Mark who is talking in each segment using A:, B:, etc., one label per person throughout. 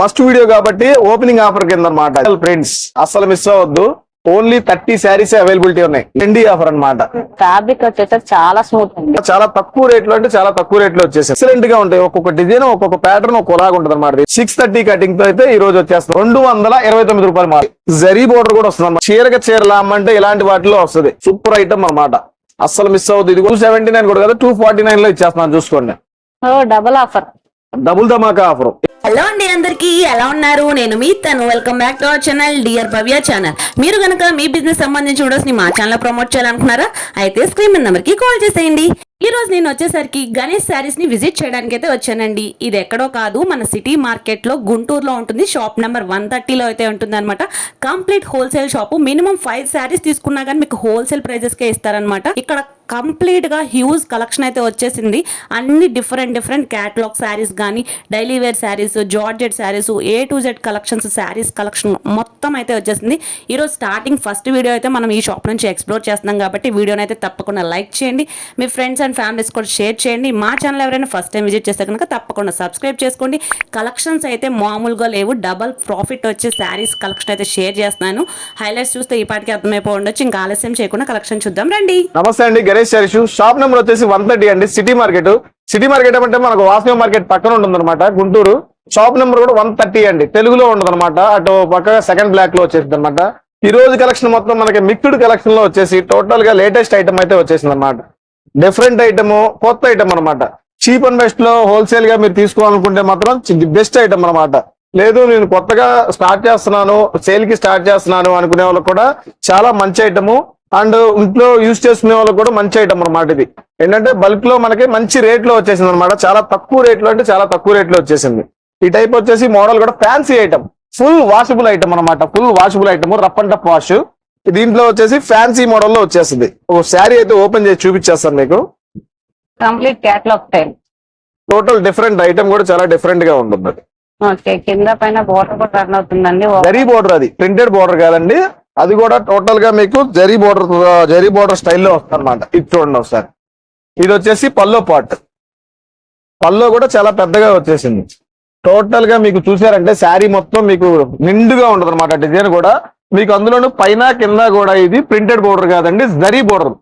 A: First video కాబట్టి opening offer కింద అనమాట ఫ్రెండ్స్ అస్సలు మిస్ అవ్వద్దు. ఓన్లీ థర్టీ శారీస్ అవైలబిలిటీ ఉన్నాయి. ఎండి ఆఫర్ అన్నమాట.
B: ఫ్యాబ్రిక్ వచ్చేసి చాలా స్మూత్ అండి
A: చాలా తక్కువ రేట్లో అంటే చాలా తక్కువ రేట్లో వచ్చేసి ఎక్సలెంట్గా ఉంటాయి. ఒక్కొక్క డిజైన్ ఒక్కొక్క ప్యాటర్న్ ఒక్కోలాగా ఉంటుంది అనమాట సిక్స్ థర్టీ కటింగ్తో అయితే ఈ రోజు వచ్చేస్తుంది. రెండు వందల ఇరవై తొమ్మిది రూపాయలు మాట జరీ బోర్డర్ కూడా వస్తుంది అన్నమాట. చీరగా చీరలా అమ్మంటే ఇలాంటి వాటిలో వస్తుంది. సూపర్ ఐటమ్ అన్నమాట. అస్సలు మిస్ అవుతుంది ఇది టూ సెవెంటీ నైన్ కూడా కదా టూ ఫార్టీ నైన్లో ఇచ్చేస్తున్నాను చూసుకోండి.
B: డబుల్ ఆఫర్
A: డబుల్ ధమాకా ఆఫర్.
C: హలో అండి అందరికీ ఎలా ఉన్నారు? నేను మీ తను. Welcome back to our channel dear Bhavya channel మీరు కనుక మీ బిజినెస్ సంబంధించి వీడియోస్ని మా ఛానల్ ప్రమోట్ చేయాలనుకున్నారా అయితే స్క్రీన్ నెంబర్కి కాల్ చేసేయండి. ఈ రోజు నేను వచ్చేసరికి గణేష్ శారీస్ని విజిట్ చేయడానికి అయితే వచ్చానండి. ఇది ఎక్కడో కాదు మన సిటీ మార్కెట్లో గుంటూరులో ఉంటుంది. షాప్ నెంబర్ వన్ థర్టీలో అయితే ఉంటుంది అనమాట complete wholesale shop minimum five saris తీసుకున్నా కానీ మీకు హోల్సేల్ ప్రైజెస్ కే ఇస్తారనమాట ఇక్కడ కంప్లీట్గా హ్యూజ్ కలెక్షన్ అయితే వచ్చేసింది. అన్ని డిఫరెంట్ డిఫరెంట్ క్యాటలాగ్ శారీస్ కానీ daily wear saris georgette saris A to Z collections saris collection మొత్తం అయితే వచ్చేసింది. ఈరోజు స్టార్టింగ్ ఫస్ట్ వీడియో అయితే మనం ఈ షాప్ నుంచి ఎక్స్ప్లోర్ చేస్తున్నాం కాబట్టి వీడియోని అయితే తప్పకుండా లైక్ చేయండి. మీ ఫ్రెండ్స్ అండ్ ఫ్యామిలీస్ కూడా షేర్ చేయండి. మా ఛానల్ ఎవరైనా ఫస్ట్ టైం విజిట్ చేస్తే కనుక తప్పకుండా సబ్స్క్రైబ్ చేసుకోండి. కలెక్షన్స్ అయితే మామూలుగా లేవు. డబల్ ప్రాఫిట్ వచ్చే శారీస్ కలెక్షన్ అయితే షేర్ చేస్తున్నాను. హైలైట్స్ చూస్తే ఈ పాటికి అర్థమైపో ఉండొచ్చు. ఇంకా ఆలస్యం చేయకుండా కలెక్షన్ చూద్దాం. రండి.
A: నమస్తే అండి. గణేష్ శారీస్ షాప్ నెంబర్ వచ్చేసి వన్ థర్టీ అండి. City market. సిటీ మార్కెట్ అంటే మనకు వాసవి మార్కెట్ పక్కన ఉంటుంది గుంటూరు. షాప్ నెంబర్ కూడా వన్ థర్టీ అండి. తెలుగులో ఉండదు అనమాట అటు పక్కగా సెకండ్ బ్లాక్లో వచ్చేసింది అనమాట ఈ రోజు కలెక్షన్ మొత్తం మనకి మిక్స్డ్ కలెక్షన్లో వచ్చేసి టోటల్గా లేటెస్ట్ ఐటమ్ అయితే వచ్చేసింది అనమాట డిఫరెంట్ ఐటమ్ కొత్త ఐటమ్ అనమాట చీప్ అండ్ బెస్ట్లో హోల్సేల్గా మీరు తీసుకోవాలనుకుంటే మాత్రం బెస్ట్ ఐటమ్ అనమాట లేదు నేను కొత్తగా స్టార్ట్ చేస్తున్నాను సేల్కి స్టార్ట్ చేస్తున్నాను అనుకునే వాళ్ళకి కూడా చాలా మంచి ఐటము. అండ్ ఇంట్లో యూజ్ చేసుకునే వాళ్ళకి కూడా మంచి ఐటమ్ అనమాట ఇది. ఏంటంటే బల్క్లో మనకి మంచి రేట్లో వచ్చేసింది అనమాట చాలా తక్కువ రేట్లో అంటే చాలా తక్కువ రేట్లో వచ్చేసింది. ఈ టైప్ వచ్చేసి మోడల్ కూడా fancy item full washable item అనమాట full washable item rough and tough wash దీంట్లో వచ్చేసి ఫ్యాన్సీ మోడల్లో వచ్చేసింది. ఓ శారీ అయితే ఓపెన్ చేసి చూపించేస్తాను మీకు.
B: Complete catalogue style
A: total different item కూడా చాలా డిఫరెంట్గా ఉంటుంది.
B: ఓకే కింద పైన బోర్డర్ కూడా రన్ అవుతుందండి.
A: జరీ బోర్డర్ అది. ప్రింటెడ్ బోర్డర్ కాదండి. అది కూడా టోటల్గా మీకు జరీ బోర్డర్ జరీ బోర్డర్ స్టైల్లో వస్తుంది అనమాట ఇది చూడండి ఒకసారి. ఇది వచ్చేసి పల్లో పాట్ పల్లో కూడా చాలా పెద్దగా వచ్చేసింది. టోటల్గా మీకు చూసారంటే శారీ మొత్తం మీకు నిండుగా ఉండదు అనమాట డిజైన్ కూడా. మీకు అందులోనూ పైన కింద కూడా ఇది ప్రింటెడ్ బోర్డర్ కాదండి జరీ బోర్డర్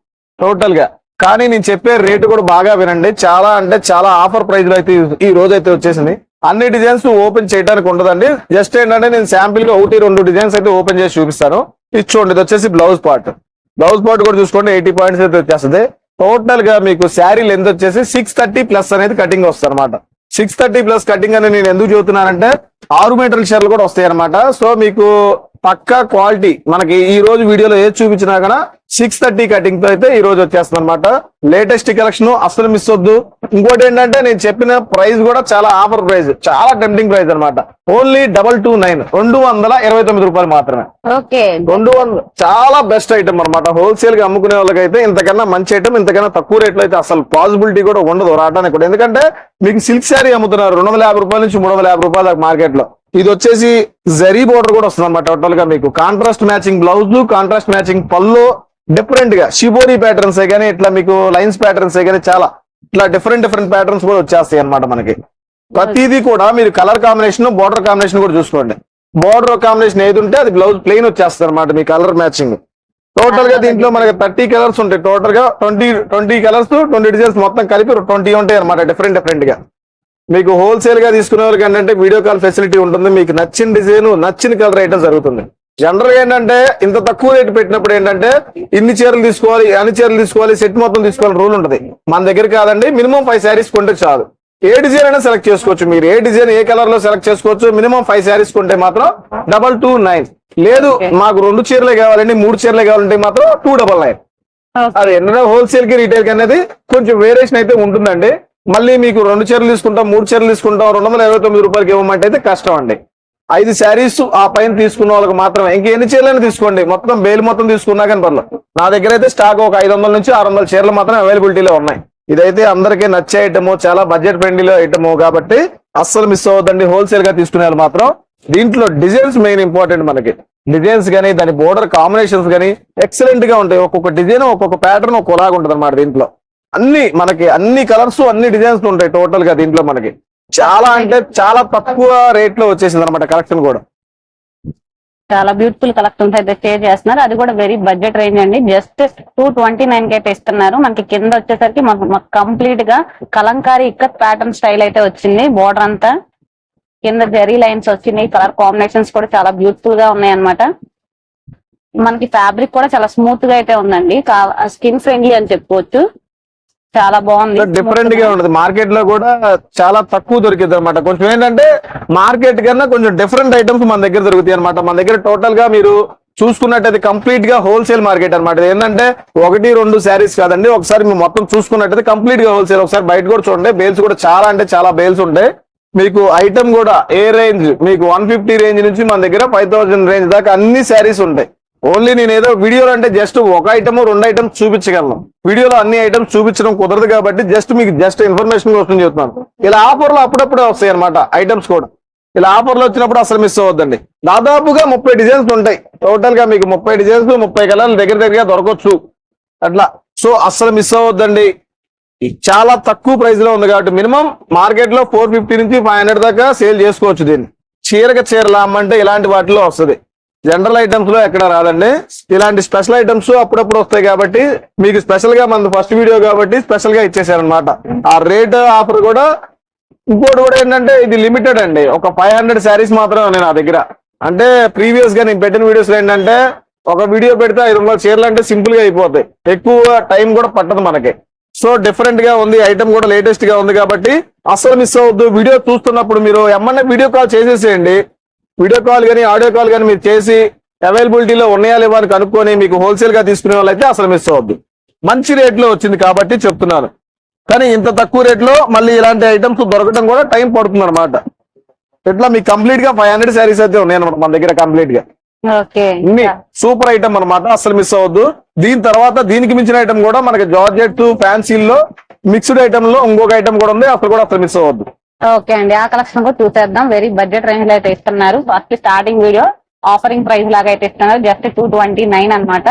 A: టోటల్గా. కానీ నేను చెప్పే రేటు కూడా బాగా వినండి. చాలా అంటే చాలా ఆఫర్ ప్రైస్లో అయితే ఈ- ఈ రోజు అయితే వచ్చేసింది. అన్ని డిజైన్స్ ఓపెన్ చేయడానికి ఉండదండి. జస్ట్ ఏంటంటే నేను శాంపిల్గా ఒకటి రెండు డిజైన్స్ అయితే ఓపెన్ చేసి చూపిస్తాను. ఇది చూడండి ఇది వచ్చేసి బ్లౌజ్ పార్ట్. బ్లౌజ్ పార్ట్ కూడా చూసుకోండి ఎయిటీ పాయింట్స్ అయితే వచ్చేస్తుంది. టోటల్గా మీకు శారీ లెంత్ వచ్చేసి సిక్స్ థర్టీ ప్లస్ అనేది కటింగ్ వస్తుంది అనమాట సిక్స్ థర్టీ ప్లస్ కటింగ్ అని నేను ఎందుకు చెబుతున్నానంటే ఆరు మీటర్ల షర్లు కూడా వస్తాయి అనమాట సో మీకు పక్కా క్వాలిటీ. మనకి ఈ రోజు వీడియోలో ఏది చూపించినా కూడా సిక్స్ థర్టీ కటింగ్తో అయితే ఈ రోజు వచ్చేస్తుంది అనమాట లేటెస్ట్ కలెక్షన్ అస్సలు మిస్ వద్దు. ఇంకోటి ఏంటంటే నేను చెప్పిన ప్రైస్ కూడా చాలా ఆఫర్ ప్రైస్. చాలా టెంప్టింగ్ ప్రైస్ అన్నమాట. ఓన్లీ డబల్ టూ నైన్ రెండు వందల ఇరవై తొమ్మిది రూపాయలు మాత్రమే.
B: ఓకే.
A: రెండు వందలు చాలా బెస్ట్ ఐటమ్ అనమాట హోల్సేల్గా అమ్ముకునే వాళ్ళకైతే ఇంతకన్నా మంచి ఐటమ్ ఇంతకన్నా తక్కువ రేట్లో అయితే అసలు పాసిబిలిటీ కూడా ఉండదు రావడానికి కూడా. ఎందుకంటే మీకు సిల్క్ శారీ అమ్ముతున్నారు. రెండు వందల యాభై రూపాయల నుంచి మూడు వందల యాభై రూపాయల దాకా మార్కెట్లో. ఇది వచ్చేసి జరీ బోర్డర్ కూడా వస్తుంది అనమాట టోటల్గా మీకు. Contrast matching blouse contrast matching పళ్ళు డిఫరెంట్గా. షిబోరి ప్యాటర్న్స్ కానీ ఇట్లా మీకు లైన్స్ ప్యాటర్న్స్ కానీ చాలా ఇట్లా డిఫరెంట్ డిఫరెంట్ ప్యాటర్న్స్ కూడా వచ్చేస్తాయి అన్నమాట మనకి. ప్రతిదీ కూడా మీరు కలర్ కాంబినేషన్ బోర్డర్ కాంబినేషన్ కూడా చూసుకోండి. బోర్డర్ కాంబినేషన్ ఏది ఉంటే అది బ్లౌజ్ ప్లెయిన్ వచ్చేస్తుంది అనమాట మీ కలర్ మ్యాచింగ్ టోటల్గా దీంట్లో మనకి థర్టీ కలర్స్ ఉంటాయి. టోటల్గా twenty twenty colours twenty designs మొత్తం కలిపి ట్వంటీ ఉంటాయి అనమాట డిఫరెంట్ డిఫరెంట్గా. మీకు హోల్సేల్గా తీసుకునే వాళ్ళకి ఏంటంటే వీడియో కాల్ ఫెసిలిటీ ఉంటుంది. మీకు నచ్చిన డిజైన్ నచ్చిన కలర్ ఐటమ్ జరుగుతుంది. జనరల్గా ఏంటంటే ఇంత తక్కువ రేటు పెట్టినప్పుడు ఏంటంటే ఇన్ని చీరలు తీసుకోవాలి అన్ని చీరలు తీసుకోవాలి సెట్ మొత్తం తీసుకోవాలి రూల్ ఉంటుంది. మన దగ్గర కాదండి మినిమం ఫైవ్ శారీస్ కొంటే చాలు. ఏ డిజైన్ అయినా సెలెక్ట్ చేసుకోవచ్చు మీరు. ఏ డిజైన్ ఏ కలర్లో సెలెక్ట్ చేసుకోవచ్చు మినిమం ఫైవ్ శారీస్ కొంటే మాత్రం డబల్ టూ నైన్ లేదు మాకు రెండు చీరలే కావాలండి మూడు చీరలే కావాలంటే మాత్రం టూ డబల్ నైన్ అది ఏంటంటే హోల్సేల్కి రీటైల్కి అనేది కొంచెం వేరియేషన్ అయితే ఉంటుందండి. మళ్ళీ మీకు రెండు చీరలు తీసుకుంటాం మూడు చీరలు తీసుకుంటాం రెండు వందల ఇరవై తొమ్మిది రూపాయలకి ఇవ్వమంటే అయితే కష్టం అండి. ఐదు శారీస్ ఆ పైన తీసుకున్న వాళ్ళకి మాత్రమే. ఇంకా ఎన్ని చీరలైనా తీసుకోండి. మొత్తం బేలు మొత్తం తీసుకున్నా కానీ పర్లేదు. నా దగ్గర అయితే స్టాక్ ఒక ఐదు వందల నుంచి ఆరు వందల చీరలు మాత్రం అవైలబిలిటీలో ఉన్నాయి. ఇదైతే అందరికీ నచ్చే ఐటమ్ చాలా బడ్జెట్ ఫ్రెండ్లీలో ఐటమ్ కాబట్టి అస్సలు మిస్ అవ్వద్దండి. హోల్సేల్గా తీసుకునే వాళ్ళు మాత్రం. దీంట్లో డిజైన్స్ మెయిన్ ఇంపార్టెంట్ మనకి. డిజైన్స్ కానీ దాని బోర్డర్ కాంబినేషన్స్ కానీ ఎక్సలెంట్గా ఉంటాయి. ఒక్కొక్క డిజైన్ ఒక్కొక్క ప్యాటర్న్ ఒక్కోలాగా ఉంటుంది అనమాట దీంట్లో. అన్ని మనకి అన్ని కలర్స్ అన్ని డిజైన్స్ ఉంటాయి టోటల్గా దీంట్లో మనకి. చాలా అంటే చాలా తక్కువ రేట్లో వచ్చేసింది అనమాట కలెక్షన్ కూడా.
B: చాలా బ్యూటిఫుల్ కలెక్షన్స్ అయితే షేర్ చేస్తున్నారు. అది కూడా వెరీ బడ్జెట్ రేంజ్ అండి. జస్ట్ టూ ట్వంటీ నైన్కి అయితే ఇస్తున్నారు. మనకి కింద వచ్చేసరికి మనకు కంప్లీట్గా కలంకారీ ఇక్కత్ ప్యాటర్న్ స్టైల్ అయితే వచ్చింది. బోర్డర్ అంతా కింద జెరీ లైన్స్ వచ్చినాయి. కలర్ కాంబినేషన్స్ కూడా చాలా బ్యూటిఫుల్గా ఉన్నాయి అన్నమాట. మనకి ఫ్యాబ్రిక్ కూడా చాలా స్మూత్గా అయితే ఉందండి. స్కిన్ ఫ్రెండ్లీ అని చెప్పుకోవచ్చు. చాలా బాగుంది.
A: డిఫరెంట్గా ఉండదు మార్కెట్లో కూడా చాలా తక్కువ దొరికింది అనమాట కొంచెం ఏంటంటే మార్కెట్ కన్నా కొంచెం డిఫరెంట్ ఐటమ్స్ మన దగ్గర దొరుకుతాయి అనమాట మన దగ్గర టోటల్గా మీరు చూసుకున్నట్టయితే కంప్లీట్గా హోల్సేల్ మార్కెట్ అనమాట ఏంటంటే ఒకటి రెండు శారీస్ కాదండి. ఒకసారి మీరు మొత్తం చూసుకున్నట్టయితే కంప్లీట్గా హోల్సేల్ ఒకసారి బయట కూడా చూడండి. బేల్స్ కూడా చాలా అంటే చాలా బేల్స్ ఉంటాయి. మీకు ఐటమ్ కూడా ఏ రేంజ్ మీకు వన్ ఫిఫ్టీ రేంజ్ నుంచి మన దగ్గర ఫైవ్ థౌసండ్ రేంజ్ దాకా అన్ని శారీస్ ఉంటాయి. ఓన్లీ నేను ఏదో వీడియోలో అంటే జస్ట్ ఒక ఐటమ్ రెండు ఐటమ్స్ చూపించగలను. వీడియోలో అన్ని ఐటమ్స్ చూపించడం కుదరదు కాబట్టి జస్ట్ మీకు జస్ట్ ఇన్ఫర్మేషన్ కోసం చెప్తున్నాను. ఇలా ఆఫర్లు అప్పుడప్పుడే వస్తాయి అనమాట ఐటమ్స్ కూడా. ఇలా ఆఫర్లు వచ్చినప్పుడు అసలు మిస్ అవ్వద్దండి. దాదాపుగా ముప్పై డిజైన్స్ ఉంటాయి. టోటల్గా మీకు ముప్పై డిజైన్స్ ముప్పై కలర్లు దగ్గర దగ్గరగా దొరకవచ్చు. అట్లా. సో అస్సలు మిస్ అవ్వద్దండి. ఇది చాలా తక్కువ ప్రైస్లో ఉంది కాబట్టి మినిమం మార్కెట్లో ఫోర్ ఫిఫ్టీ నుంచి ఫైవ్ హండ్రెడ్ దాకా సేల్ చేసుకోవచ్చు దీన్ని. చీరక చీరలు అమ్మంటే ఇలాంటి వాటిలో వస్తుంది. జనరల్ ఐటమ్స్లో ఎక్కడ రాదండి. ఇలాంటి స్పెషల్ ఐటమ్స్ అప్పుడప్పుడు వస్తాయి కాబట్టి మీకు స్పెషల్గా మన ఫస్ట్ వీడియో కాబట్టి స్పెషల్గా ఇచ్చేసారనమాట ఆ రేట్ ఆఫర్ కూడా ఇంకోటి కూడా ఏంటంటే ఇది లిమిటెడ్ అండి. ఒక ఫైవ్ హండ్రెడ్ శారీస్ మాత్రమే ఉన్నాయి నా దగ్గర. అంటే ప్రీవియస్గా నేను పెట్టిన వీడియోస్ ఏంటంటే ఒక వీడియో పెడితే ఐదు వందల చీరలు అంటే సింపుల్గా అయిపోతాయి. ఎక్కువ టైం కూడా పట్టదు మనకి. సో డిఫరెంట్గా ఉంది ఐటమ్ కూడా లేటెస్ట్గా ఉంది కాబట్టి అసలు మిస్ అవ్వద్దు. వీడియో చూస్తున్నప్పుడు మీరు ఎమ్మన్నా వీడియో కాల్ చేసేసేయండి. వీడియో కాల్ కానీ ఆడియో కాల్ కానీ మీరు చేసి అవైలబిలిటీలో ఉన్నాయా లేవా అని కనుక్కొని మీకు హోల్సేల్గా తీసుకునే వాళ్ళైతే అసలు మిస్ అవ్వద్దు. మంచి రేట్లో వచ్చింది కాబట్టి చెప్తున్నాను. కానీ ఇంత తక్కువ రేట్లో మళ్ళీ ఇలాంటి ఐటమ్స్ దొరకడం కూడా టైం పడుతుంది అనమాట ఇట్లా మీకు కంప్లీట్గా ఫైవ్ హండ్రెడ్ శారీస్ అయితే ఉన్నాయి అనమాట మన దగ్గర కంప్లీట్గా. సూపర్ ఐటమ్ అన్నమాట అసలు మిస్ అవ్వద్దు. దీని తర్వాత దీనికి మించిన ఐటమ్ కూడా మనకి జార్జెట్ ఫ్యాన్సీల్లో మిక్స్డ్ ఐటమ్లో ఇంకొక ఐటమ్ కూడా ఉంది అసలు కూడా అసలు మిస్ అవ్వద్దు.
B: ఓకే అండి. ఆ కలెక్షన్ కూడా చూసేద్దాం. వెరీ బడ్జెట్ రేంజ్లో అయితే ఇస్తున్నారు. First starting video offering price లాగా అయితే ఇస్తున్నారు. జస్ట్ టూ ట్వంటీ నైన్ అనమాట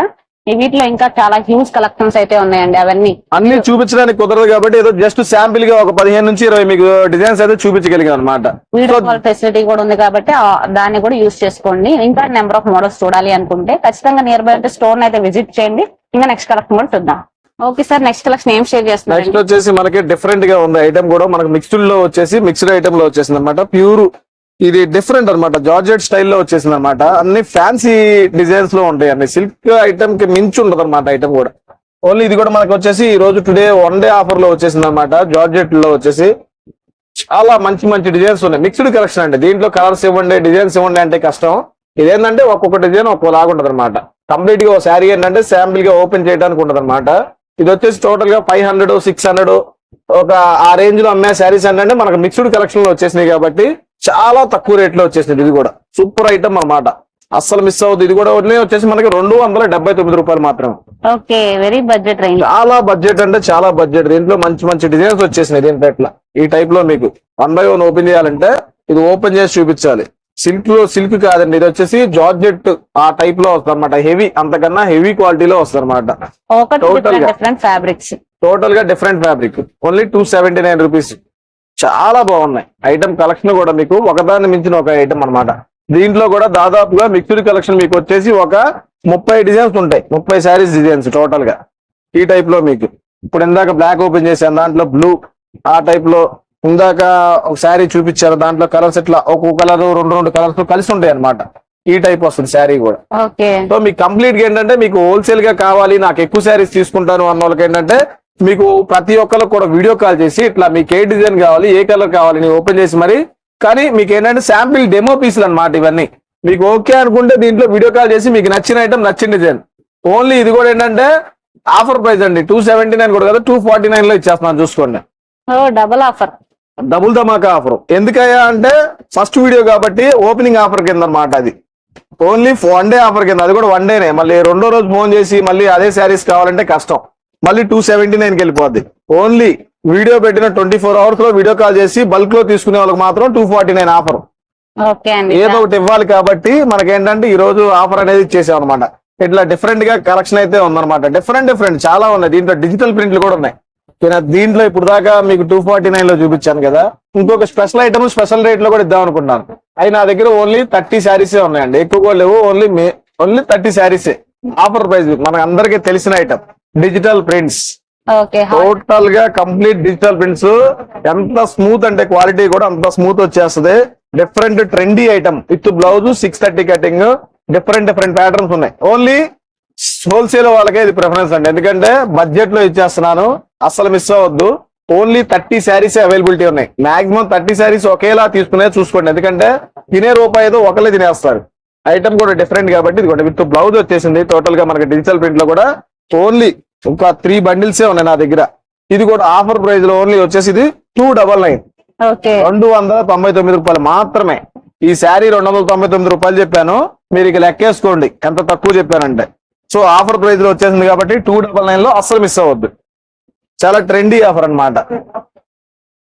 B: వీటిలో ఇంకా చాలా హ్యూజ్ కలెక్షన్స్ అయితే ఉన్నాయండి అవన్నీ.
A: అన్ని చూపించడానికి కుదరదు కాబట్టి ఏదో జస్ట్ శాంపిల్గా ఒక పదిహేను నుంచి ఇరవై మీకు డిజైన్స్ అయితే చూపించగలిగాను అనమాట
B: వీడియో కాల్ ఫెసిలిటీ కూడా ఉంది కాబట్టి దాన్ని కూడా యూస్ చేసుకోండి. ఇంకా నెంబర్ ఆఫ్ మోడల్స్ చూడాలి అనుకుంటే ఖచ్చితంగా నియర్ బై స్టోర్ అయితే విజిట్ చేయండి. ఇంకా నెక్స్ట్ కలెక్షన్ కూడా చూద్దాం. ఓకే సార్ నెక్స్ట్ కలెక్షన్ ఏం షేర్ చేస్తున్నారు
A: నెక్స్ట్ వచ్చేసి మనకి డిఫరెంట్గా ఉంది ఐటమ్ కూడా మనకి మిక్స్డ్లో వచ్చేసి మిక్స్డ్ ఐటమ్లో వచ్చేసింది అనమాట ప్యూర్ ఇది డిఫరెంట్ అన్నమాట జార్జెట్ స్టైల్లో వచ్చేసింది అనమాట అన్ని ఫ్యాన్సీ డిజైన్స్లో ఉంటాయి అన్ని. సిల్క్ ఐటమ్కి మించి ఉండదు అనమాట ఐటమ్ కూడా. ఓన్లీ ఇది కూడా మనకి వచ్చేసి ఈ రోజు టుడే వన్ డే ఆఫర్లో వచ్చేసింది అనమాట జార్జెట్లో వచ్చేసి. చాలా మంచి మంచి డిజైన్స్ ఉన్నాయి. మిక్స్డ్ కలెక్షన్ అండి. దీంట్లో కలర్స్ ఇవ్వండి డిజైన్స్ ఇవ్వండి అంటే కష్టం. ఇదేంటంటే ఒక్కొక్క డిజైన్ ఒక్కోలాగా ఉంటుంది అనమాట కంప్లీట్గా ఒక శారీ ఏంటంటే శాంపుల్గా ఓపెన్ చేయడానికి ఉంటది అనమాట ఇది వచ్చేసి టోటల్గా ఫైవ్ హండ్రెడ్ సిక్స్ హండ్రెడ్ ఒక ఆ రేంజ్లో అమ్మే శారీస్ ఏంటంటే మనకు మిక్స్డ్ కలెక్షన్లో వచ్చేసినాయి కాబట్టి చాలా తక్కువ రేట్లో వచ్చేసింది ఇది కూడా సూపర్ ఐటమ్ అన్నమాట. అస్సలు మిస్ అవుతుంది ఇది కూడా వచ్చేసి మనకి రెండు వందల డెబ్బై తొమ్మిది రూపాయలు మాత్రమే.
B: ఓకే వెరీ బడ్జెట్ రేంజ్
A: చాలా బడ్జెట్ అంటే చాలా బడ్జెట్ దీంట్లో మంచి మంచి డిజైన్స్ వచ్చేసినాయి దీంట్లో ఈ టైప్లో మీకు వన్ బై వన్ ఓపెన్ చేయాలంటే ఇది ఓపెన్ చేసి చూపించాలి. సిల్క్లో సిల్క్ కాదండి. ఇది వచ్చేసి జార్జెట్ ఆ టైప్లో వస్తుంది అనమాట హెవీ అంతకన్నా హెవీ క్వాలిటీలో వస్తుంది అనమాట
B: డిఫరెంట్గా. ఫ్యాబ్రిక్స్
A: టోటల్గా different fabric only two seventy nine rupees చాలా బాగున్నాయి. ఐటమ్ కలెక్షన్ కూడా మీకు ఒకదాన్ని మించిన ఒక ఐటమ్ అన్నమాట. దీంట్లో కూడా దాదాపుగా మిక్స్డ్ కలెక్షన్ మీకు వచ్చేసి ఒక ముప్పై డిజైన్స్ ఉంటాయి. ముప్పై శారీస్ డిజైన్స్ టోటల్గా. ఈ టైప్లో మీకు. ఇప్పుడు ఇందాక బ్లాక్ ఓపెన్ చేశాను. దాంట్లో బ్లూ ఆ టైప్లో ఇందాక ఒక శారీ చూపించారు దాంట్లో కలర్స్ ఇట్లా ఒక్కొక్క కలర్ రెండు రెండు కలర్స్ కలిసి ఉంటాయి అన్నమాట. ఈ టైప్ వస్తుంది శారీ కూడా. సో మీకు కంప్లీట్గా ఏంటంటే మీకు హోల్సేల్గా కావాలి నాకు ఎక్కువ శారీస్ తీసుకుంటాను అన్న వాళ్ళకి ఏంటంటే మీకు ప్రతి ఒక్కరికి కూడా వీడియో కాల్ చేసి ఇట్లా మీకు ఏ డిజైన్ కావాలి ఏ కలర్ కావాలి నేను ఓపెన్ చేసి మరి కానీ మీకు ఏంటంటే శాంపిల్ డెమో పీసులు అన్నమాట ఇవన్నీ. మీకు ఓకే అనుకుంటే దీంట్లో వీడియో కాల్ చేసి మీకు నచ్చిన ఐటమ్ నచ్చిన డిజైన్ ఓన్లీ ఇది కూడా ఏంటంటే ఆఫర్ ప్రైస్ అండి. టూ సెవెంటీ నైన్ కూడా కదా టూ ఫార్టీ నైన్లో ఇచ్చేస్తున్నాను చూసుకోండి.
B: డబుల్ ఆఫర్
A: డబుల్ ధమాకా ఆఫర్. ఎందుకయ్యా అంటే ఫస్ట్ వీడియో కాబట్టి ఓపెనింగ్ ఆఫర్ కింద అన్నమాట అది. ఓన్లీ వన్ డే ఆఫర్ కింద. అది కూడా వన్ డేనే మళ్ళీ రెండో రోజు ఫోన్ చేసి మళ్ళీ అదే శారీస్ కావాలంటే కష్టం. మళ్ళీ టూ సెవెంటీ నైన్కి వెళ్ళిపోద్ది. ఓన్లీ వీడియో పెట్టిన ట్వంటీ ఫోర్ అవర్స్లో వీడియో కాల్ చేసి బల్క్లో తీసుకునే వాళ్ళకి మాత్రం టూ ఫార్టీ నైన్ ఆఫర్ ఏదో ఒకటి ఇవ్వాలి కాబట్టి మనకేంటంటే ఈ రోజు ఆఫర్ అనేది ఇచ్చేసాం అనమాట ఇట్లా డిఫరెంట్గా కలెక్షన్ అయితే ఉందన్నమాట. డిఫరెంట్ డిఫరెంట్ చాలా ఉన్నాయి. దీంట్లో డిజిటల్ ప్రింట్లు కూడా ఉన్నాయి. ఓకేనా? దీంట్లో ఇప్పుడు దాకా మీకు టూ ఫార్టీ నైన్లో చూపించాను కదా. ఇంకొక స్పెషల్ ఐటమ్ స్పెషల్ రేట్లో కూడా ఇద్దాం అనుకుంటున్నాను. అవి నా దగ్గర ఓన్లీ థర్టీ శారీసే ఉన్నాయండి. ఎక్కువ కూడా లేవు ఓన్లీ ఓన్లీ థర్టీ శారీసే ఆఫర్ ప్రైస్ మనకు అందరికీ తెలిసిన ఐటమ్ డిజిటల్ ప్రింట్స్ టోటల్గా కంప్లీట్ డిజిటల్ ప్రింట్స్ ఎంత స్మూత్ అంటే క్వాలిటీ కూడా అంత స్మూత్ వచ్చేస్తుంది. Different trendy item with blouse six thirty cutting different different patterns ఉన్నాయి. ఓన్లీ హోల్సేల్ వాళ్ళకే ఇది ప్రిఫరెన్స్ అండి. ఎందుకంటే బడ్జెట్లో ఇచ్చేస్తున్నాను. అస్సలు మిస్ అవ్వద్దు. ఓన్లీ థర్టీ శారీస్ అవైలబిలిటీ ఉన్నాయి. మాక్సిమం థర్టీ శారీస్ ఒకేలా తీసుకునే చూసుకోండి. ఎందుకంటే తినే రూపాయితో ఒకళ్ళే తినేస్తారు. ఐటమ్ కూడా డిఫరెంట్ కాబట్టి ఇది కూడా విత్ బ్లౌజ్ వచ్చేసింది. టోటల్గా మనకి డిజిటల్ ప్రింట్లో కూడా ఓన్లీ ఇంకా త్రీ బండిల్సే ఉన్నాయి నా దగ్గర. ఇది కూడా ఆఫర్ ప్రైస్లో ఓన్లీ వచ్చేసి ఇది టూ డబల్ నైన్ రెండు వందల తొంభై తొమ్మిది రూపాయలు మాత్రమే. ఈ శారీ రెండు వందల తొంభై తొమ్మిది రూపాయలు చెప్పాను. మీరు ఇక లెక్కేసుకోండి. ఎంత తక్కువ చెప్పానంటే. సో ఆఫర్ ప్రైస్లో వచ్చేసింది కాబట్టి టూ డబల్ నైన్లో అస్సలు మిస్ అవ్వద్దు. చాలా ట్రెండీ ఆఫర్ అన్నమాట.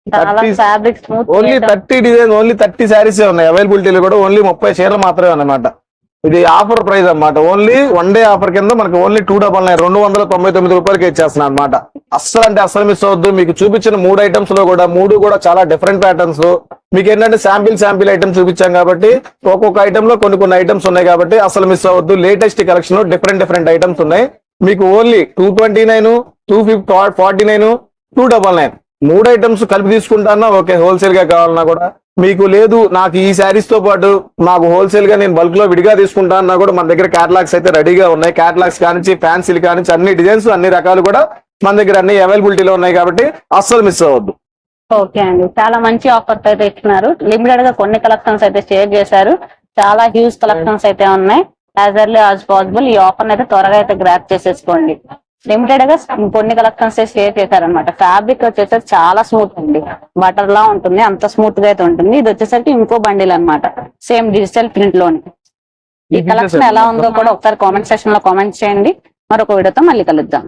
B: చాలా
A: 30
B: fabric smooth
A: only thirty design only thirty saris ఉన్నాయి. అవైలబిలిటీలో కూడా ఓన్లీ ముప్పై చీరలు మాత్రమే అన్నమాట. ఇది ఆఫర్ ప్రైస్ అన్నమాట. ఓన్లీ వన్ డే ఆఫర్ కింద మనకి ఓన్లీ టూ డబల్ నైన్ రెండు వందల తొంభై తొమ్మిది రూపాయలకి ఇచ్చేస్తున్నాను అనమాట అస్సలు అంటే అస్సలు మిస్ అవద్దు మీకు చూపించిన మూడు ఐటమ్స్లో కూడా మూడు కూడా చాలా డిఫరెంట్ ప్యాటర్న్స్ మీకు ఏంటంటే శాంపిల్ శాంపిల్ ఐటమ్స్ చూపించాం కాబట్టి ఒక్కొక్క ఐటమ్లో కొన్ని కొన్ని ఐటమ్స్ ఉన్నాయి కాబట్టి అసలు మిస్ అవ్వద్దు. Latest collection different different items ఉన్నాయి. మీకు only two twenty nine two fifty forty nine two double nine మూడు ఐటమ్స్ కలిపి తీసుకుంటానా? ఓకే హోల్సేల్గా కావాలన్నా కూడా. మీకు లేదు నాకు ఈ శారీస్తో పాటు నాకు హోల్సేల్గా నేను బల్క్లో విడిగా తీసుకుంటా అన్నా కూడా మన దగ్గర క్యాటలాగ్స్ అయితే రెడీగా ఉన్నాయి. క్యాటలాగ్స్ కానించి ఫ్యాన్సీలు కానించి అన్ని డిజైన్స్ అన్ని రకాలు కూడా మన దగ్గర అన్ని అవైలబిలిటీలో ఉన్నాయి కాబట్టి అస్సలు మిస్ అవ్వద్దు.
B: ఓకే అండి. చాలా మంచి ఆఫర్స్ అయితే ఇస్తున్నారు లిమిటెడ్గా కొన్ని కలెక్షన్స్ అయితే షేర్ చేశారు. చాలా హ్యూజ్ కలెక్షన్స్ అయితే ఉన్నాయి. యాజ్ ఎర్లీ యాజ్ పాసిబుల్ ఈ ఆఫర్ అయితే త్వరగా అయితే గ్రాప్ చేసేసుకోండి. లిమిటెడ్గా కొన్ని కలెక్షన్స్ షేర్ చేశారనమాట ఫ్యాబ్రిక్ వచ్చేసరికి చాలా స్మూత్ ఉంది. బటర్ లా ఉంటుంది. అంత స్మూత్గా అయితే ఉంటుంది. ఇది వచ్చేసరికి ఇంకో బండిల్ అన్నమాట. సేమ్ డిజిటల్ ప్రింట్లోని. ఈ కలెక్షన్ ఎలా ఉందో కూడా ఒకసారి కామెంట్ సెక్షన్లో కామెంట్ చేయండి. మరొక వీడియోతో మళ్ళీ కలుద్దాం.